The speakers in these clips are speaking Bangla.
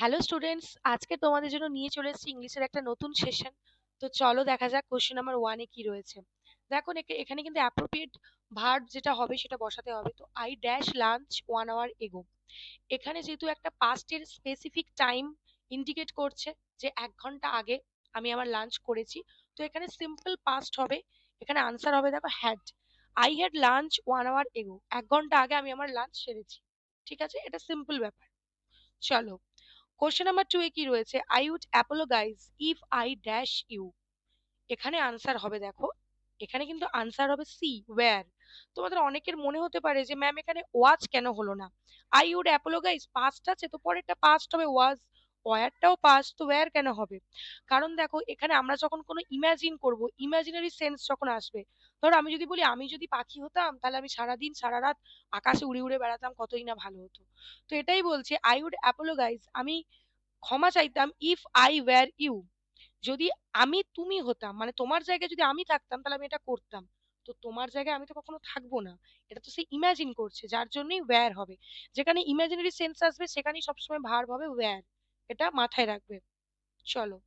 হ্যালো স্টুডেন্টস আজকে তোমাদের জন্য নিয়ে চলে এসেছি ইংলিশের একটা নতুন সেশন তো চলো দেখা যাক কোশ্চেন নাম্বার ওয়ানে কি রয়েছে। দেখো এখানে কিন্তু অ্যাপ্রোপ্রিয়েট ভার্ব যেটা হবে সেটা বসাতে হবে। তো I dash lunch one hour ago এখানে যেহেতু একটা পাস্টের স্পেসিফিক টাইম ইন্ডিকেট করছে যে এক ঘণ্টা আগে আমি আমার লাঞ্চ করেছি। তো এখানে সিম্পল পাস্ট হবে। এখানে আনসার হবে দেখো had I had lunch one hour ago এক ঘণ্টা আগে আমি আমার লাঞ্চ সেরেছি। ঠিক আছে? এটা সিম্পল ব্যাপার। চলো। কোশ্চেন নাম্বার টু এ কি রয়েছে? I would apologise if I dash you এখানে আনসার হবে, দেখো। এখানে কিন্তু আনসার হবে সি ওয়্যার তোমাদের অনেকের মনে হতে পারে যে ম্যাম এখানে ওয়াজ কেন হলো না? আই উড অ্যাপোলোগাইজ পাস্ট আছে তো পরেরটা পাস্ট হবে ওয়াজ ওয়্যারটাও পাস্ট তো ওয়্যার কেন হবে? কারণ দেখো, এখানে আমরা যখন কোনো ইমাজিন করব ইমাজিনারি সেন্স যখন আসবে, ধরো আমি যদি বলি, আমি যদি পাখি হতাম, তাহলে আমি সারাদিন সারা রাত আকাশে উড়ে উড়ে বেড়াতাম, কতই না ভালো হতো। তো এটাই বলছে আই উড অ্যাপোলোগাইজ আমি ক্ষমা চাইতাম ইফ আই ওয়্যার ইউ যদি আমি, তুমি হতাম মানে তোমার জায়গায় যদি আমি থাকতাম, তাহলে আমি এটা করতাম। তো তোমার জায়গায় আমি তো কখনো থাকব না। এটা তো সে ইমাজিন করছে, যার জন্যই ওয়্যার হবে। যেখানে ইমাজিনারি সেন্স আসবে, সেখানেই সবসময় ভার্ব হবে ওয়্যার এটা মাথায় রাখবে। চলো।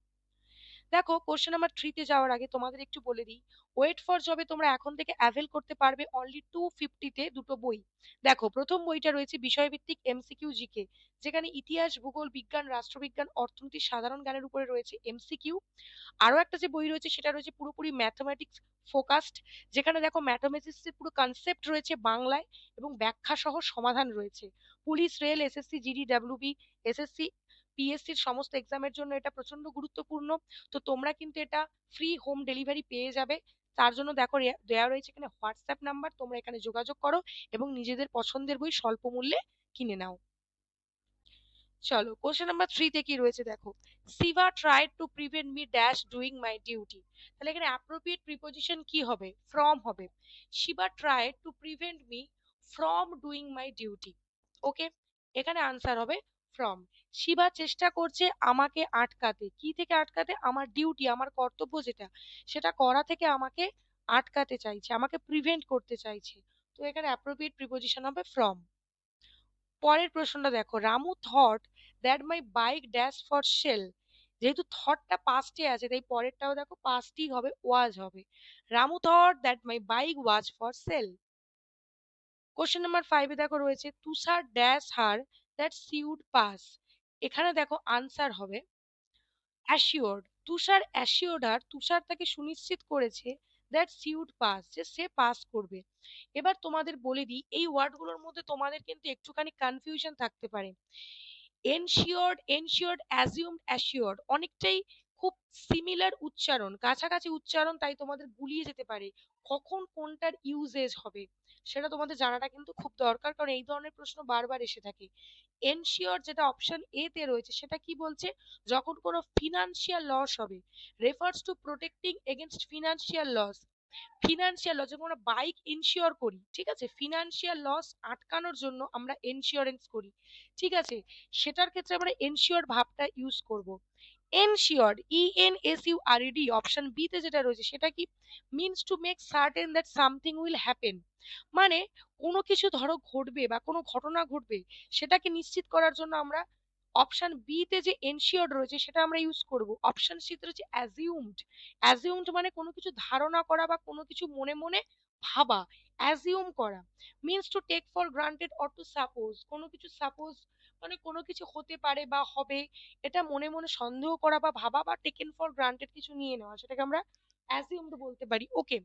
দেখো কোশ্চেন নাম্বার থ্রিতে যাওয়ার আগে তোমাদের একটু বলে দিই। ওয়েট ফর জবে তোমরা এখন থেকে অ্যাভেল করতে পারবে অনলি টু ফিফটিতে দুটো বই। দেখো, প্রথম বইটা রয়েছে বিষয়ভিত্তিক এমসিকিউ জিকে যেখানে ইতিহাস, ভূগোল, বিজ্ঞান, রাষ্ট্রবিজ্ঞান, অর্থনীতি, সাধারণ জ্ঞানের উপরে রয়েছে এমসিকিউ আরও একটা যে বই রয়েছে, সেটা রয়েছে পুরোপুরি ম্যাথমেটিক্স ফোকাসড যেখানে দেখো ম্যাথমেটিক্সের পুরো কনসেপ্ট রয়েছে বাংলায় এবং ব্যাখ্যা সহ সমাধান রয়েছে। Police, rail SSC GD WB SSC পিএসসির সমস্ত এক্সামের জন্য এটা প্রচণ্ড গুরুত্বপূর্ণ। তো তোমরা কিন্তু এটা ফ্রি হোম ডেলিভারি পেয়ে যাবে। তার জন্য দেখো দেওয়া রয়েছে এখানে হোয়াটসঅ্যাপ নাম্বার তোমরা এখানে যোগাযোগ করো এবং নিজেদের পছন্দের বই স্বল্প মূল্যে কিনে নাও। চলো কোশ্চেন নাম্বার থ্রিতে কি রয়েছে দেখো? Shiva tried to prevent me dash doing my duty তাহলে এখানে অ্যাপ্রোপ্রিয়েট প্রিপোজিশন কি হবে? ফ্রম হবে। Shiva tried to prevent me from doing my duty okay এখানে আনসার হবে ফ্রম শিবা চেষ্টা করছে আমাকে আটকাতে। কি থেকে আটকাতে? আমার ডিউটি আমার কর্তব্য যেটা, সেটা করা থেকে আমাকে আটকাতে চাইছে, আমাকে প্রিভেন্ট করতে চাইছে। তো এখানে অ্যাপ্রোপ্রিয়েট প্রিপোজিশন হবে ফ্রম পরের প্রশ্নটা দেখো, Ramu thought that my bike dash for sale যেহেতু থটটা পাস্টে আছে, তাই পরেরটাও দেখো পাস্টই হবে ওয়াজ হবে। Ramu thought that my bike was for sale question number ফাইভে দেখো রয়েছে, Tushar dash her that she'd pass এখানে দেখো আনসার হবে। অ্যাসিওর্ড তুষার অ্যাসিওর্ড আর তুষার তাকে সুনিশ্চিত করেছে দ্যাট সিউড পাস যে সে পাস করবে। এবার তোমাদের বলে দিই, এই ওয়ার্ডগুলোর মধ্যে তোমাদের কিন্তু একটুখানি কনফিউশন থাকতে পারে। এনশিওর্ড এনশিওর্ড অ্যাজিউমড অ্যাসিওর্ড অনেকটাই খুব সিমিলার উচ্চারণ, কাছাকাছি উচ্চারণ তাই তোমাদের গুলিয়ে যেতে পারে। কখন কোনটার ইউজেজ হবে সেটা তোমাদের জানাটা কিন্তু খুব দরকার, কারণ এই ধরনের প্রশ্ন বারবার এসে থাকে। এনশিওর যেটা অপশন এ তে রয়েছে সেটা কি বলছে? যখন কোনো ফিনান্সিয়াল লস হবে refers to protecting against financial loss financial loss যখন আমরা বাইক ইনশিওর করি, ঠিক আছে? ফিনান্সিয়াল লস আটকানোর জন্য আমরা ইন্স্যুরেন্স করি, ঠিক আছে? সেটার ক্ষেত্রে আমরা এনশিওর ভাবটা ইউজ করব। Ensure E N S U R D option B তে যেটা রয়েছে সেটা কি? Means to make certain that something will happen মানে কোনো কিছু ধরো ঘটবে বা কোনো ঘটনা ঘটবে, সেটাকে নিশ্চিত করার জন্য আমরা অপশন বি তে যে এনশিওর্ড রয়েছে সেটা আমরা ইউজ করব। অপশন সি তে রয়েছে অ্যাজিউমড অ্যাজিউমড মানে কোনো কিছু ধারণা করা বা কোনো কিছু মনে মনে ভাবা। অ্যাজিউম করা। Means to take for granted or to suppose কোনো কিছু সাপোজ মানে কোনো কিছু হতে পারে বা হবে, এটা মনে মনে সন্দেহ করা বা ভাবা বা টেকেন ফর গ্রান্টেড কিছু নিয়ে নেওয়া, সেটাকে আমরা অ্যাজিউমড বলতে পারি। ওকে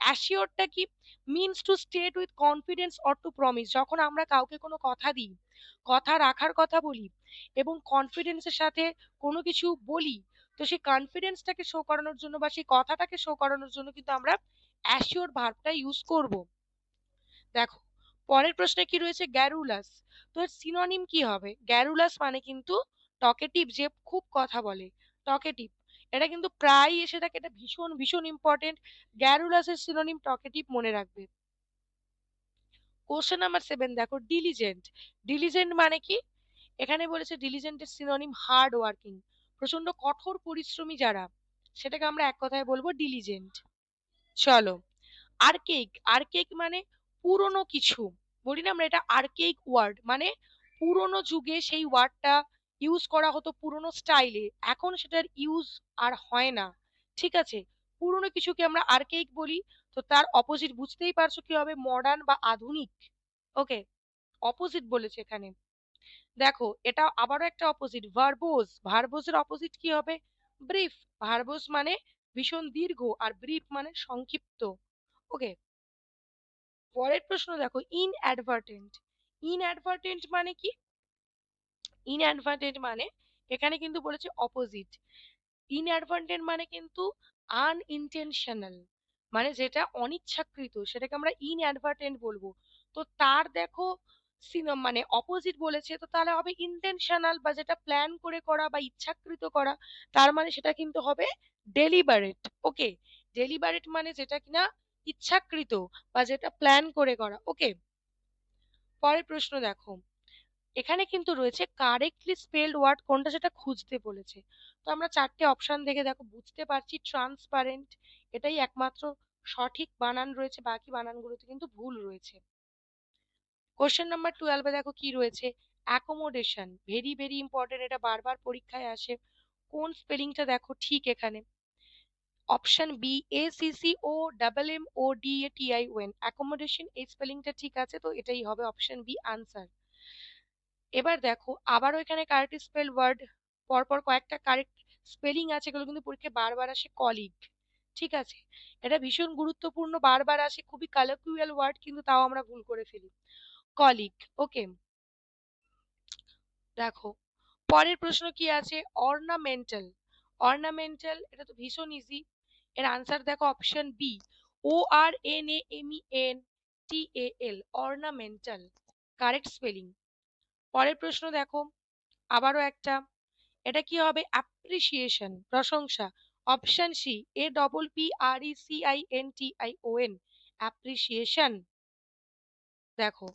অ্যাসিওরটা কি? Means to state with confidence or to promise যখন আমরা কাউকে কোনো কথা দিই, কথা রাখার কথা বলি এবং কনফিডেন্সের সাথে কোনো কিছু বলি, তো সেই কনফিডেন্সটাকে শো করানোর জন্য বা সেই কথাটাকে শো করানোর জন্য কিন্তু আমরা অ্যাসিওর ভার্বটা ইউজ করব। দেখো পরের প্রশ্নে কি রয়েছে? গ্যারুলাস। তো এর সিনোনিম কি হবে? গ্যারুলাস মানে কিন্তু টকেটিভ যে খুব কথা বলে। টকেটিভ এটা কিন্তু প্রায় এসে থাকে, এটা ভীষণ ভীষণ ইম্পর্টেন্ট গ্যারুলাসের সিনোনিম টকেটিভ মনে রাখবে। কোশ্চেন নাম্বার সেভেন দেখো ডিলিজেন্ট ডিলিজেন্ট মানে কি? এখানে বলেছে ডিলিজেন্টের সিনোনিম হার্ড ওয়ার্কিং প্রচণ্ড কঠোর পরিশ্রমী যারা, সেটাকে আমরা এক কথায় বলব ডিলিজেন্ট চলো। আর্কেইক আর্কেইক মানে পুরনো কিছু, বলি না আমরা এটা আর্কেইক ওয়ার্ড মানে পুরনো যুগে সেই ওয়ার্ডটা ইউজ করা হতো পুরনো স্টাইলে এখন সেটার ইউজ আর হয় না, ঠিক আছে? পুরনো কিছুকে আমরা আর্কেইক বলি, তো তার অপোজিট বুঝতেই পারছ কি হবে মডার্ন বা আধুনিক ওকে অপোজিট বলেছে এখানে। দেখো, এটা আবারও একটা অপোজিট ভার্বোজ ভার্বোজের অপোজিট কি হবে? ব্রিফ ভার্বোজ মানে ভীষণ দীর্ঘ আর ব্রিফ মানে সংক্ষিপ্ত ওকে পরের প্রশ্ন দেখো ইনঅ্যাডভার্টেন্ট ইনঅ্যাডভার্টেন্ট মানে কি? ইনঅ্যাডভার্টেন্ট মানে এখানে কিন্তু বলেছে অপোজিট ইনঅ্যাডভার্টেন্ট মানে কিন্তু আনইনটেনশনাল মানে যেটা অনিচ্ছাকৃত, সেটাকে আমরা ইনঅ্যাডভার্টেন্ট বলব। তো তার দেখো মানে অপোজিট বলেছে, তো তাহলে হবে ইন্টেনশনাল বা যেটা প্ল্যান করে করা বা ইচ্ছাকৃত করা, তার মানে সেটা কিন্তু হবে ডেলিবারেট ওকে ডেলিবারেট মানে যেটা কিনা ইচ্ছাকৃত বা যেটা প্ল্যান করে করা ওকে পরের প্রশ্ন দেখো, এখানে কিন্তু রয়েছে কারেক্টলি স্পেলড ওয়ার্ড কোনটা সেটা খুঁজতে বলেছে। তো আমরা চারটে অপশন দেখে দেখো, বুঝতে পারছি ট্রান্সপারেন্ট এটাই একমাত্র সঠিক বানান রয়েছে, বাকি বানানগুলোতে কিন্তু ভুল রয়েছে। কোশ্চেন নাম্বার টুয়েলভে দেখো কি রয়েছে? অ্যাকোমোডেশন ভেরি ভেরি ইম্পর্টেন্ট এটা বারবার পরীক্ষায় আসে। কোন স্পেলিংটা দেখো ঠিক এখানে? Option B A C O double M O D A T I on accommodation এই স্পেলিংটা ঠিক আছে তো এটাই হবে অপশন বি আনসার এবার দেখো আবারও এখানে কারেক্ট স্পেল ওয়ার্ড পরপর কয়েকটা কারেক্ট স্পেলিং আছে এগুলো কিন্তু পরীক্ষায় বারবার আসে কলিগ ঠিক আছে? এটা ভীষণ গুরুত্বপূর্ণ, বারবার আসে, খুবই কালাকুয়াল ওয়ার্ড কিন্তু তাও আমরা ভুল করে ফেলি। কলিগ ওকে দেখো, পরের প্রশ্ন কি আছে? অর্নামেন্টাল অর্নামেন্টাল এটা তো ভীষণ ইজি এর আনসার দেখো option B O R N A M N T A L ornamental correct spelling পরের প্রশ্ন দেখো, আবারও একটা, এটা কি হবে? অ্যাপ্রিসিয়েশন প্রশংসা option C A double P R E C I N T I O N appreciation দেখো,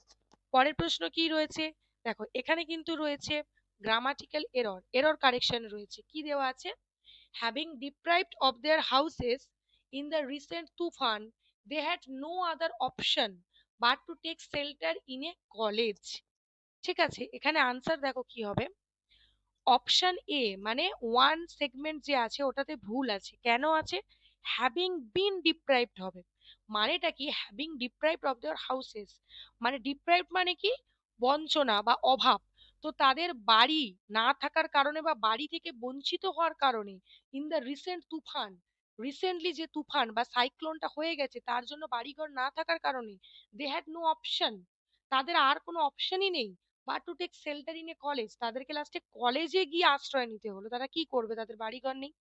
পরের প্রশ্ন কি রয়েছে? দেখো, এখানে কিন্তু রয়েছে গ্রামাটিক্যাল এরর এরর কারেকশন রয়েছে, কি দেওয়া আছে? Having deprived of their houses in the recent toofan they had no other option but to take shelter in a college ঠিক আছে, এখানে আনসার দেখো কি হবে। অপশন এ মানে ওয়ান সেগমেন্ট যে আছে, ওটাতে ভুল আছে। কেন আছে? হ্যাভিং বিন ডিপ্রাইভড হবে। মানেটা কি? Having deprived of their houses মানে ডিপ্রাইভড মানে কি? বঞ্চনা বা অভাব। তো তাদের বাড়ি না থাকার কারণে বা বাড়ি থেকে বঞ্চিত হওয়ার কারণে in the recent toofan recently যে তুফান বা সাইক্লোনটা হয়ে গেছে, তার জন্য বাড়িঘর না থাকার কারণে দে হ্যাড নো অপশন তাদের আর কোনো অপশনই নেই বা to take shelter in a college তাদেরকে লাস্টে কলেজে গিয়ে আশ্রয় নিতে হলো। তারা কি করবে? তাদের বাড়িঘর নেই।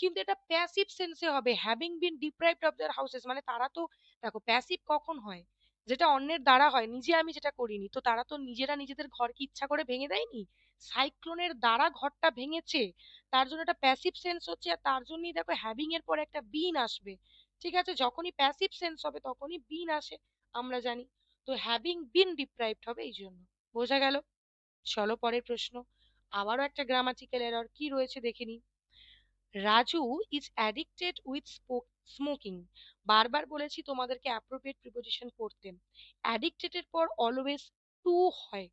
কিন্তু এটা প্যাসিভ সেন্সে হবে। Having been deprived of their houses মানে তারা তো, দেখো প্যাসিভ কখন হয়? যেটা অন্যের দ্বারা হয়, নিজে আমি যেটা করিনি, তো তারা তো নিজেরা নিজেদের ঘরকে ইচ্ছা করে ভেঙে দেয়নি? সাইক্লোনের দ্বারা ঘরটা ভেঙেছে, তার জন্য একটা প্যাসিভ সেন্স হচ্ছে, আর তার জন্যই দেখো হ্যাভিং এর পরে একটা বিন আসবে। ঠিক আছে? যখনই প্যাসিভ সেন্স হবে, তখনই বিন আসে, আমরা জানি। তো হ্যাভিং বিন ডিপ্রাইভড হবে এই জন্য। বোঝা গেল? চলো পরের প্রশ্ন। আবারও একটা গ্রামাটিক্যাল এরর কি রয়েছে দেখে নি Raju is addicted with smoking বারবার বলেছি তোমাদেরকে অ্যাপ্রোপ্রিয়েট প্রিপোজিশন পড়তে অ্যাডিক্টেড এর পর অলওয়েজ টু হয়।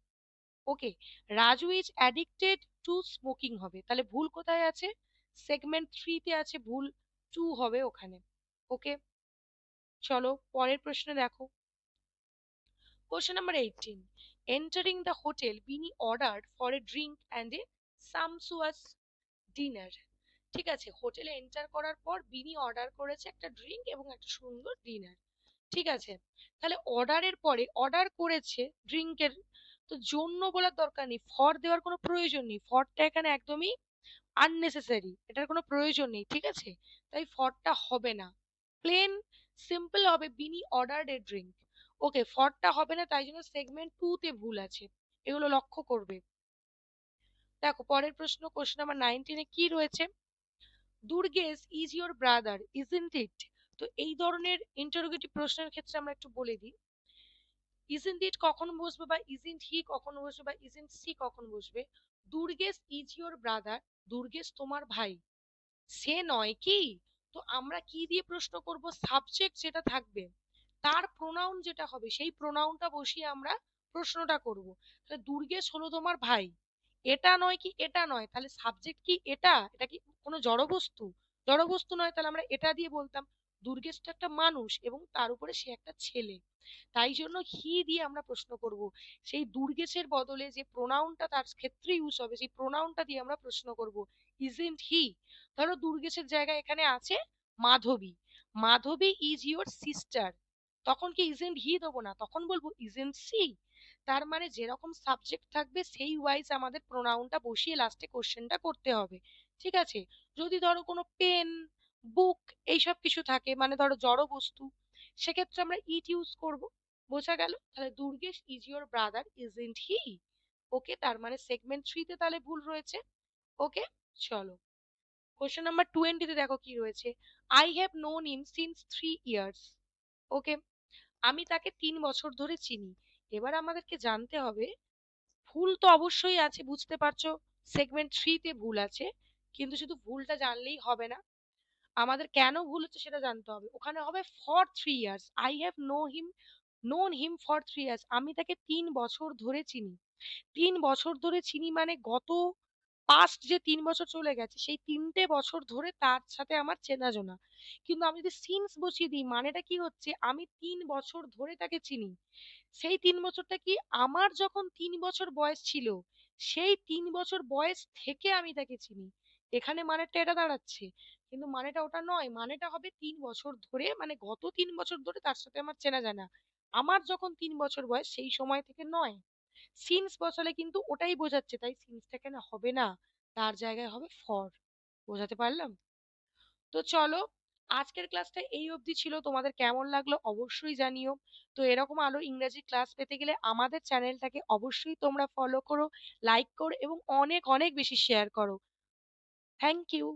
Okay Raju is addicted to smoking হবে। তাহলে ভুল কোথায় আছে? সেগমেন্ট থ্রিতে আছে ভুল টু হবে ওখানে। ওকে চলো পরের প্রশ্নে দেখো। Question number eighteen entering the hotel Bini order for a drink and a sumptuous dinner ঠিক আছে? হোটেলে এন্টার করার পর বিনি অর্ডার করেছে একটা ড্রিঙ্ক এবং একটা সুন্দর ডিনার ঠিক আছে? তাহলে অর্ডারের পরে অর্ডার করেছে ড্রিঙ্কের তো জন্য বলার দরকার নেই। ফর দেওয়ার কোনো প্রয়োজন নেই। ফরটা এখানে একদমই আননেসেসারি এটার কোনো প্রয়োজন নেই, ঠিক আছে? তাই ফরটা হবে না। প্লেন সিম্পল হবে বিনি অর্ডার এ ড্রিঙ্ক ওকে ফরটা হবে না, তাই জন্য সেগমেন্ট টু তে ভুল আছে। এগুলো লক্ষ্য করবে। দেখো, পরের প্রশ্ন কোশ্চেন নাম্বার নাইনটিনে কি রয়েছে? Durgesh is your brother isn't it তো এই ধরনের ইন্টারোগেটিভ প্রশ্নের ক্ষেত্রে আমরা একটু বলে দিই। ইজেন্ট ইট কখন বসবে বা ইজেন্ট হি কখন বসবে বা ইজেন্ট সি কখন বসবে? Durgesh is your brother Durgesh তোমার ভাই। সে নয় কি? তো আমরা কি দিয়ে প্রশ্ন করব? সাবজেক্ট যেটা থাকবে, তার প্রোনাউন যেটা হবে, সেই প্রোনাউনটা বসিয়ে আমরা প্রশ্নটা করব। তাহলে দুর্গেশ হলো তোমার ভাই। এটা নয় কি এটা নয়, তাহলে সাবজেক্ট কি এটা? এটা কি কোনো জড়বস্তু? জড়বস্তু নয়, তাহলে আমরা এটা দিয়ে বলতাম দুর্গেশটা একটা মানুষ এবং তার উপরে সে একটা ছেলে। তাই জন্য হি দিয়ে আমরা প্রশ্ন করব, সেই দুর্গেশের বদলে যে প্রোনাউনটা তার ক্ষেত্রে ইউজ হবে, সেই প্রোনাউনটা দিয়ে আমরা প্রশ্ন করব ইজেন্ট হি ধরো দুর্গেশের জায়গায় এখানে আছে Madhavi. Madhavi is your sister তখন কি ইজেন্ট হি দেবো না? তখন বলব ইজেন্ট সি তার মানে যেরকম সাবজেক্ট থাকবে, সেই ওয়াইজ আমাদের প্রোনাউনটা বসিয়ে লাস্টে কোশ্চেনটা করতে হবে। ঠিক আছে? যদি ধরো কোনো পেন বুক এইসব কিছু থাকে মানে ধরো জড় বস্তু, সেক্ষেত্রে আমরা ইট ইউজ করব। বোঝা গেল? তাহলে Durgesh is your brother isn't he okay তার মানে সেগমেন্ট থ্রিতে তাহলে ভুল রয়েছে। ওকে চলো। কোশ্চেন নাম্বার টোয়েন্টিতে দেখো কি রয়েছে। I have known him since three years okay আমি তাকে তিন বছর ধরে চিনি। এবার আমাদেরকে জানতে হবে, ভুল তো অবশ্যই আছে, বুঝতে পারছ? সেগমেন্ট থ্রিতে ভুল আছে, কিন্তু শুধু ভুলটা জানলেই হবে না। আমাদের কেন ভুল হচ্ছে সেটা জানতে হবে। ওখানে হবে for three years I have know him known him for three years আমি তাকে তিন বছর ধরে চিনি। তিন বছর ধরে চিনি মানে গত পাস্ট যে তিন বছর চলে গেছে, সেই তিনটে বছর ধরে তার সাথে আমার চেনাজোনা। কিন্তু আমি যদি সিন্স বসিয়ে দিই, মানেটা কি হচ্ছে? আমি তিন বছর ধরে তাকে চিনি। সেই তিন বছরটা কি আমার যখন তিন বছর বয়স ছিল, সেই তিন বছর বয়স থেকে আমি তাকে চিনি। এখানে মানেটা এটা দাঁড়াচ্ছে। কিন্তু মানেটা ওটা নয়, মানেটা হবে তিন বছর ধরে মানে গত তিন বছর ধরে তার সাথে আমার চেনা জানা আমার যখন তিন বছর বয়স, সেই সময় থেকে নয়। সিন্স বসালে কিন্তু ওটাই বোঝাচ্ছে, তাই সিন্সটা কেন হবে না, তার জায়গায় হবে ফর বোঝাতে পারলাম? তো চলো, আজকের ক্লাসটা এই অবধি ছিল, তোমাদের কেমন লাগল অবশ্যই জানিও। তো এরকম আরও ইংরেজি ক্লাস পেতে গেলে আমাদের চ্যানেলটাকে অবশ্যই তোমরা ফলো করো লাইক করো এবং অনেক অনেক বেশি শেয়ার করো। Thank you